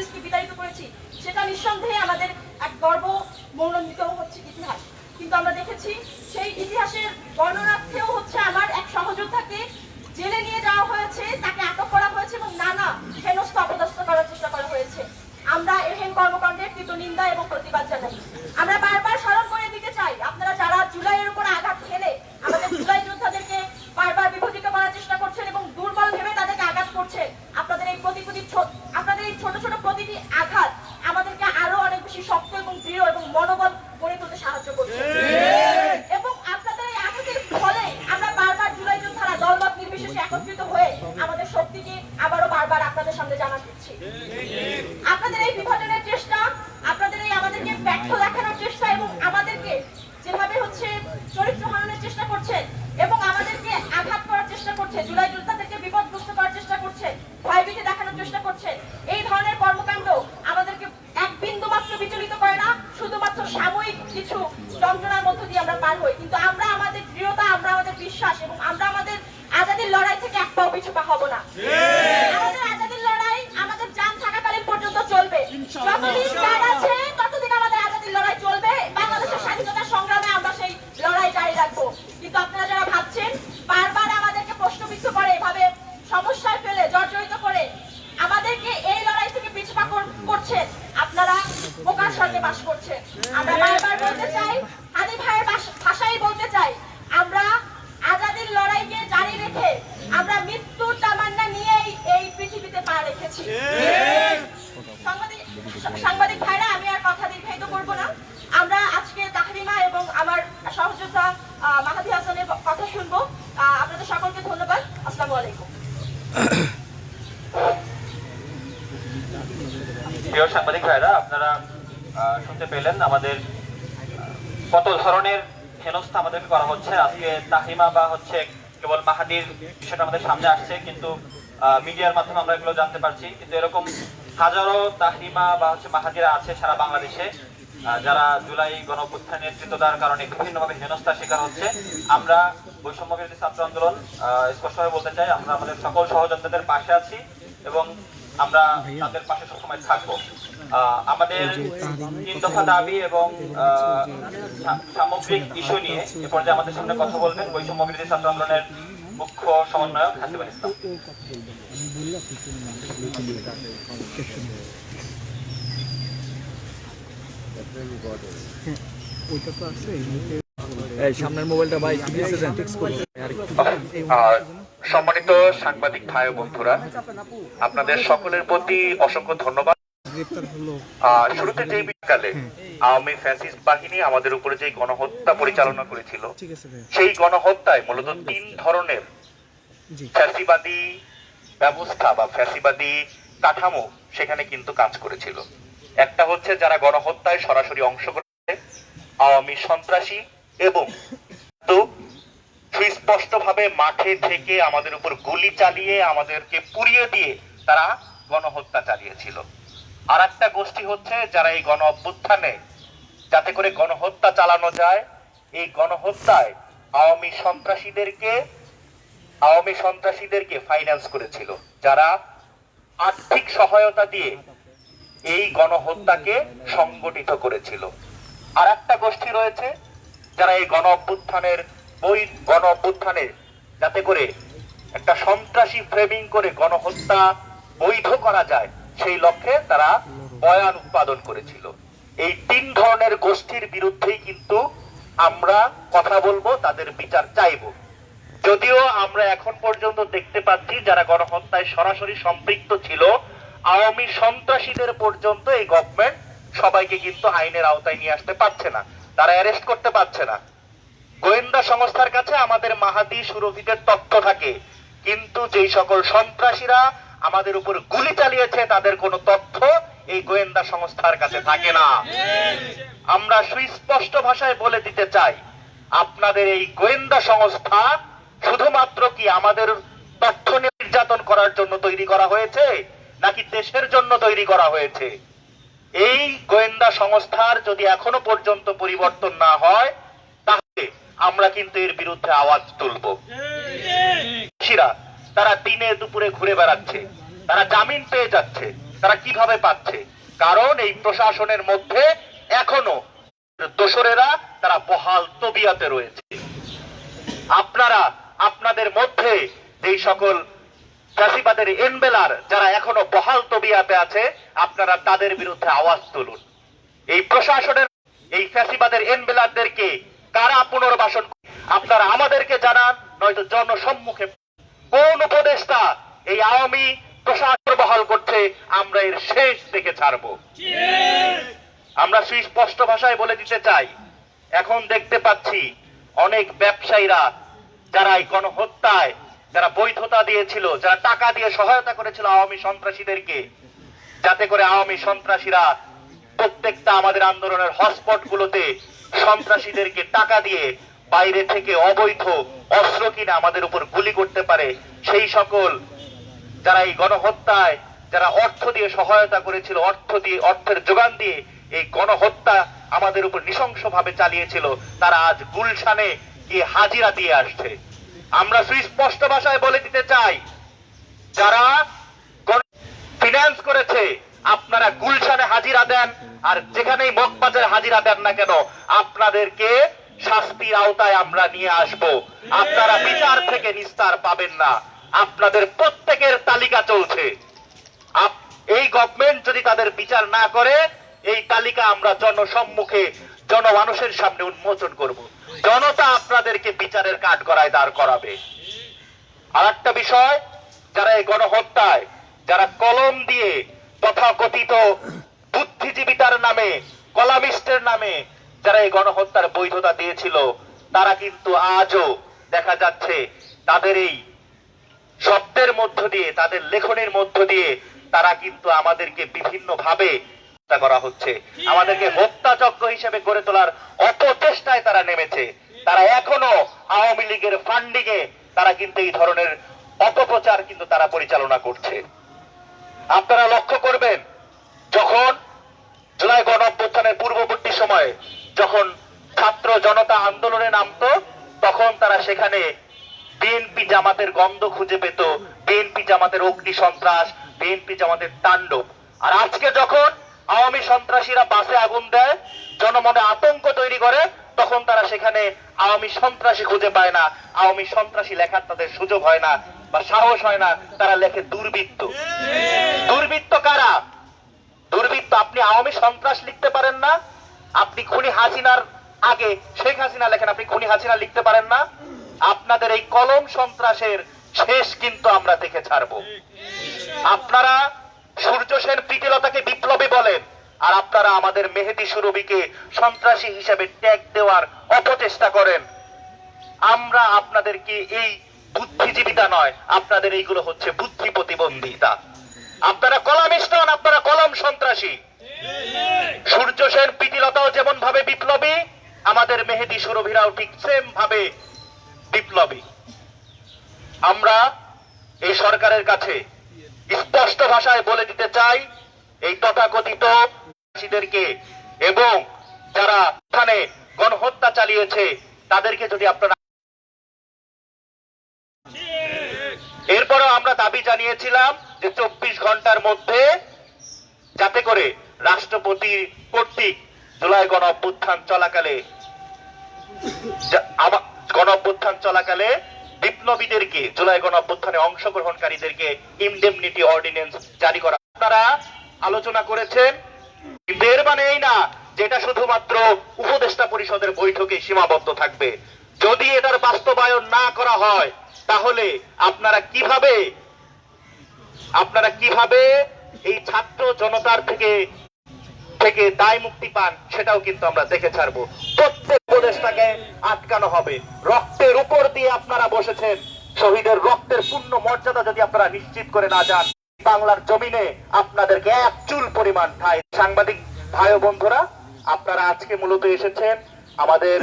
হাফিজকে বিতাড়িত করেছি, সেটা নিঃসন্দেহে আমাদের এক গর্ব মনোরঞ্জিত হচ্ছে ইতিহাস। কিন্তু আমরা দেখেছি সেই ইতিহাসের বর্ণনার্থেও হচ্ছে আমার এক সহযোদ্ধাকে জেলে নিয়ে যাওয়া হয়েছে, তাকে আটক করা হয়েছে এবং নানা হেনস্থ অপদস্থ করার চেষ্টা করা হয়েছে। আমরা এহেন কর্মকাণ্ডের তীব্র নিন্দা এবং প্রতিবাদ জানাই আমরা বারবার স্মরণ করে দিতে চাই আপনারা যারা জুলাইয়ের উপর আঘাত খেলে আমাদের জুলাই যোদ্ধাদেরকে বারবার বিভূতিত করার চেষ্টা করছেন এবং দুর্বল ভেবে তাদেরকে আঘাত করছেন আপনাদের এই প্রতি প্রতি ছো- আপনাদের এই ছোট ছোট প্রতিটি আঘাত আমাদেরকে আরও অনেক বেশি শক্ত এবং দৃঢ় এবং মনোবল গড়ে তুলতে সাহায্য করছে এবং আপনাদের এই আঘাতের ফলে আমরা বারবার জুলাই যোদ্ধারা দলমত নির্বিশেষে একত্রিত হয়ে আমাদের শক্তিকে আবারও বারবার আপনাদের সামনে জানান দিচ্ছি আপনাদের এই বিভাজনের চেষ্টা আপনাদের এই আমাদেরকে ব্যর্থ দেখানোর চেষ্টা এবং আমাদেরকে যেভাবে হচ্ছে চরিত্র হননের চেষ্টা করছেন এবং আমাদেরকে আঘাত করার চেষ্টা করছে জুলাই যোদ্ধাদেরকে বিপদগ্রস্ত করার চেষ্টা করছে ভয়ভীতি দেখানোর চেষ্টা করছেন এই ধরনের কর্মকাণ্ড আমাদেরকে এক বিন্দু মাত্র বিচলিত করে না শুধুমাত্র সাময়িক কিছু যন্ত্রণার মধ্য দিয়ে আমরা পার হই কিন্তু আমরা আমাদের দৃঢ়তা আমরা আমাদের বিশ্বাস এবং আমরা আমাদের আজাদির লড়াই থেকে এক পাও পিছু পা হব না আমাদের আজাদির লড়াই আমাদের জান থাকাকালীন পর্যন্ত চলবে। যতদিন প্রাণ আছে ততদিন আমাদের আজাদির লড়াই চলবে। বাংলাদেশের স্বাধীনতা সংগ্রামে আমরা সেই লড়াই জারি রাখব। কিন্তু আপনারা যারা ভাবছেন বারবার আমাদেরকে প্রশ্নবিদ্ধ করে এভাবে সমস্যায় ফেলে জর্জরিত করে আমাদেরকে এই লড়াই থেকে পিছপা কর- করছেন আপনারা বোকার স্বর্গে বাস করছেন। আমরা বারবার বলতে চাই হাদি ভাইয়ের বাস- ভাষাই বলতে চাই আমরা আজাদির লড়াইকে জারি রেখে আমরা মৃত্যুর তামান্না নিয়েই এই পৃথিবীতে পা রেখেছি সাংবাদিক সাংবাদিক ভাইরা আমি আর কথা দীর্ঘায়িত করব না আমরা আজকে তাহরিমা এবং আমার সহযোদ্ধা আহ, মাহাদি হাসানের কথা শুনব আহ, আপনাদের সকলকে ধন্যবাদ আসসালামু আলাইকুম প্রিয় সাংবাদিক ভাইরা আপনারা আহ, শুনতে পেলেন আমাদের কত ধরনের হেনস্থা আমাদেরকে করা হচ্ছে। আজকে তাহিমা বা হচ্ছে কেবল মাহাদির বিষয়টা আমাদের সামনে আসছে, কিন্তু মিডিয়ার মাধ্যমে আমরা এগুলো জানতে পারছি। কিন্তু এরকম হাজারো তাহিমা বা হচ্ছে মাহাদিরা আছে সারা বাংলাদেশে যারা জুলাই গণঅভ্যুত্থান নেতৃত্ব কারণে বিভিন্নভাবে হেনস্থার শিকার হচ্ছে। আমরা বৈষম্য ছাত্র আন্দোলন স্পষ্টভাবে বলতে চাই, আমরা আমাদের সকল সহযোদ্ধাদের পাশে আছি এবং আমরা তাদের পাশে সবসময় থাকব। আহ, আমাদের তিন দফা দাবি এবং সামগ্রিক ইস্যু নিয়ে এ পর্যায়ে আমাদের সামনে কথা বলবেন বৈষম্য বিরোধী ছাত্র আন্দোলনের মুখ্য সমন্বয়ক হাসিবুল ইসলাম। এই সামনের মোবাইলটা ভাই টেক্সট একটু আর সম্মানিত সাংবাদিক ভাই ও বন্ধুরা, আপনাদের সকলের প্রতি অসংখ্য ধন্যবাদ। শুরুতে যে বিকালে আওয়ামী ফ্যাসিস্ট বাহিনী আমাদের উপরে যে গণহত্যা পরিচালনা করেছিল, সেই গণহত্যায় মূলত তিন ধরনের ফ্যাসিবাদী ব্যবস্থা বা ফ্যাসিবাদী কাঠামো সেখানে কিন্তু কাজ করেছিল। একটা হচ্ছে যারা গণহত্যায় সরাসরি অংশগ্রহণ আওয়ামী সন্ত্রাসী এবং সুস্পষ্টভাবে মাঠে থেকে আমাদের উপর গুলি চালিয়ে আমাদেরকে পুড়িয়ে দিয়ে তারা গণহত্যা চালিয়েছিল। আর একটা গোষ্ঠী হচ্ছে যারা এই গণ অভ্যুত্থানে, যাতে করে গণহত্যা চালানো যায়, এই গণহত্যায় আওয়ামী সন্ত্রাসীদেরকে আওয়ামী সন্ত্রাসীদেরকে ফাইন্যান্স করেছিল, যারা আর্থিক সহায়তা দিয়ে এই গণহত্যাকে সংগঠিত করেছিল। আর একটা গোষ্ঠী রয়েছে যারা এই গণ অভ্যুত্থানের বই গণ অভ্যুত্থানে যাতে করে একটা সন্ত্রাসী ফ্রেমিং করে গণহত্যা বৈধ করা যায়, সেই লক্ষ্যে তারা বয়ান উৎপাদন করেছিল। এই তিন ধরনের গোষ্ঠীর বিরুদ্ধেই কিন্তু আমরা কথা বলব, তাদের বিচার চাইব। যদিও আমরা এখন পর্যন্ত দেখতে পাচ্ছি যারা গণহত্যায় সরাসরি সম্পৃক্ত ছিল, আওয়ামী সন্ত্রাসীদের পর্যন্ত এই গভর্নমেন্ট সবাইকে কিন্তু আইনের আওতায় নিয়ে আসতে পারছে না। তারা অ্যারেস্ট করতে পারছে না। গোয়েন্দা সংস্থার কাছে আমাদের মাহাদি সুরভিতের তথ্য থাকে। কিন্তু যেই সকল সন্ত্রাসীরা আমাদের উপর গুলি চালিয়েছে, তাদের কোনো তথ্য এই গোয়েন্দা সংস্থার কাছে থাকে না। আমরা সুস্পষ্ট ভাষায় বলে দিতে চাই, আপনাদের এই গোয়েন্দা সংস্থা শুধুমাত্র কি আমাদের তথ্য নির্যাতন করার জন্য তৈরি করা হয়েছে, নাকি দেশের জন্য তৈরি করা হয়েছে? এই গোয়েন্দা সংস্থার যদি এখনও পর্যন্ত পরিবর্তন না হয় আমরা কিন্তু এর বিরুদ্ধে আওয়াজ তুলব। তারা দিনে দুপুরে ঘুরে বেড়াচ্ছে। তারা জামিন পেয়ে যাচ্ছে। তারা কীভাবে পাচ্ছে? কারণ এই প্রশাসনের মধ্যে এখনও দোসরেরা, তারা বহাল তবিয়াতে রয়েছে। আপনারা, আপনাদের মধ্যে যেই সকল ফ্যাসিবাদের এনবেলার যারা এখনও বহাল তবিয়াতে আছে, আপনারা তাদের বিরুদ্ধে আওয়াজ তুলুন। এই প্রশাসনের, এই ফ্যাসিবাদের এনবেলারদেরকে কারা পুনর্বাসন আপনারা আমাদেরকে জানান, নয়তো জনসম্মুখে কোন উপদেষ্টা এই আওয়ামী প্রশাসন বহাল করছে, আমরা এর শেষ দেখে ছাড়বো। আমরা সুস্পষ্ট ভাষায় বলে দিতে চাই, এখন দেখতে পাচ্ছি অনেক ব্যবসায়ীরা যারা এই গণহত্যায়, যারা বৈধতা দিয়েছিল, যারা টাকা দিয়ে সহায়তা করেছিল আওয়ামী সন্ত্রাসীদেরকে, যাতে করে আওয়ামী সন্ত্রাসীরা প্রত্যেকটা আমাদের আন্দোলনের হটস্পট গুলোতে সন্ত্রাসীদেরকে টাকা দিয়ে বাইরে থেকে অবৈধ অস্ত্র কিনে আমাদের উপর গুলি করতে পারে। সেই সকল যারা এই গণহত্যায়, যারা অর্থ দিয়ে সহায়তা করেছিল, অর্থ দিয়ে, অর্থের যোগান দিয়ে এই গণহত্যা আমাদের উপর নৃশংসভাবে চালিয়েছিল, তারা আজ গুলশানে গিয়ে হাজিরা দিয়ে আসছে। আমরা সুস্পষ্ট ভাষায় বলে দিতে চাই, যারা ফিনান্স করেছে আপনারা গুলশানে হাজিরা দেন, আর যেখানেই মগবাজারে হাজিরা দেন না কেন, আপনাদেরকে শাস্তির আওতায় আমরা নিয়ে আসব। আপনারা বিচার থেকে নিস্তার পাবেন না। আপনাদের প্রত্যেকের তালিকা চলছে। এই গভর্নমেন্ট যদি তাদের বিচার না করে, এই তালিকা আমরা জনসম্মুখে, জনমানুষের সামনে উন্মোচন করব। জনতা আপনাদেরকে বিচারের কাঠ গড়ায় দাঁড় করাবে। আর একটা বিষয়, যারা এই গণহত্যায়, যারা কলম দিয়ে তথাকথিত বুদ্ধিজীবিতার নামে কলামিস্টের নামে যারা এই গণহত্যার বৈধতা দিয়েছিল, তারা কিন্তু আজও দেখা যাচ্ছে তাদের এই শব্দের মধ্য দিয়ে, তাদের লেখনের মধ্য দিয়ে তারা কিন্তু আমাদেরকে বিভিন্ন ভাবে হত্যা করা হচ্ছে। আমাদেরকে হত্যাচক্র হিসেবে গড়ে তোলার অপচেষ্টায় তারা নেমেছে। তারা এখনও আওয়ামী লীগের ফান্ডিং এ তারা কিন্তু এই ধরনের অপপ্রচার কিন্তু তারা পরিচালনা করছে। আপনারা লক্ষ্য করবেন, যখন জুলাই গণ অভ্যুত্থানের পূর্ববর্তী সময়ে যখন ছাত্র জনতা আন্দোলনে নামতো, তখন তারা সেখানে বিএনপি জামাতের গন্ধ খুঁজে পেত, বিএনপি জামাতের অগ্নি সন্ত্রাস, বিএনপি জামাতের তাণ্ডব। আর আজকে যখন আওয়ামী সন্ত্রাসীরা বাসে আগুন দেয়, জনমনে আতঙ্ক তৈরি করে তখন তারা সেখানে আওয়ামী সন্ত্রাসী খুঁজে পায় না, আওয়ামী সন্ত্রাসী লেখার তাদের সুযোগ হয় না বা সাহস হয় না, তারা লেখে দুর্বৃত্ত। দুর্বৃত্ত কারা? দুর্বৃত্ত, আপনি আওয়ামী সন্ত্রাস লিখতে পারেন না, আপনি খুনি হাসিনার আগে শেখ হাসিনা লেখেন, আপনি খুনি হাসিনা লিখতে পারেন না। আপনাদের এই কলম সন্ত্রাসের শেষ কিন্তু আমরা দেখে ছাড়বো। আপনারা সূর্য সেন প্রীতিলতাকে বিপ্লবী বলেন। আর আপনারা আমাদের মেহেদি সুরবিকে সন্ত্রাসী হিসাবে ট্যাগ দেওয়ার অপচেষ্টা করেন। আমরা আপনাদেরকে এই বুদ্ধিজীবিতা নয়, আপনাদের এইগুলো হচ্ছে বুদ্ধি প্রতিবন্ধিতা। আপনারা কলামিস্ট নন আপনারা কলম সন্ত্রাসী। সূর্য সেন প্রীতিলতাও যেমন ভাবে বিপ্লবী, আমাদের মেহেদি সুরভিরাও ঠিক সেম ভাবে বিপ্লবী। আমরা এই সরকারের কাছে স্পষ্ট ভাষায় বলে দিতে চাই এই তথাকথিত চাষীদেরকে এবং যারা এখানে গণহত্যা চালিয়েছে, তাদেরকে যদি আপনারা এরপরেও আমরা দাবি জানিয়েছিলাম যে চব্বিশ ঘণ্টার মধ্যে যাতে করে রাষ্ট্রপতি কর্তৃক জুলাই গণ অভ্যুত্থান চলাকালে গণ অভ্যুত্থান চলাকালে বিপ্লবীদেরকে, জুলাই গণ অভ্যুত্থানে অংশগ্রহণকারীদেরকে ইনডেমনিটি অর্ডিন্যান্স জারি করা আপনারা আলোচনা করেছেন। এর মানে এই না যে এটা শুধুমাত্র উপদেষ্টা পরিষদের বৈঠকে সীমাবদ্ধ থাকবে। যদি এটার বাস্তবায়ন না করা হয়, তাহলে আপনারা কীভাবে আপনারা কীভাবে এই ছাত্র জনতার থেকে থেকে দায় মুক্তি পান, সেটাও কিন্তু আমরা দেখে ছাড়বো। প্রত্যেক উপদেশটাকে আটকানো হবে। রক্তের উপর দিয়ে আপনারা বসেছেন। শহীদের রক্তের পূর্ণ মর্যাদা যদি আপনারা নিশ্চিত করে না যান বাংলার জমিনে আপনাদেরকে এক চুল পরিমাণ ঠাই। সাংবাদিক ভাই বন্ধুরা, আপনারা আজকে মূলত এসেছেন আমাদের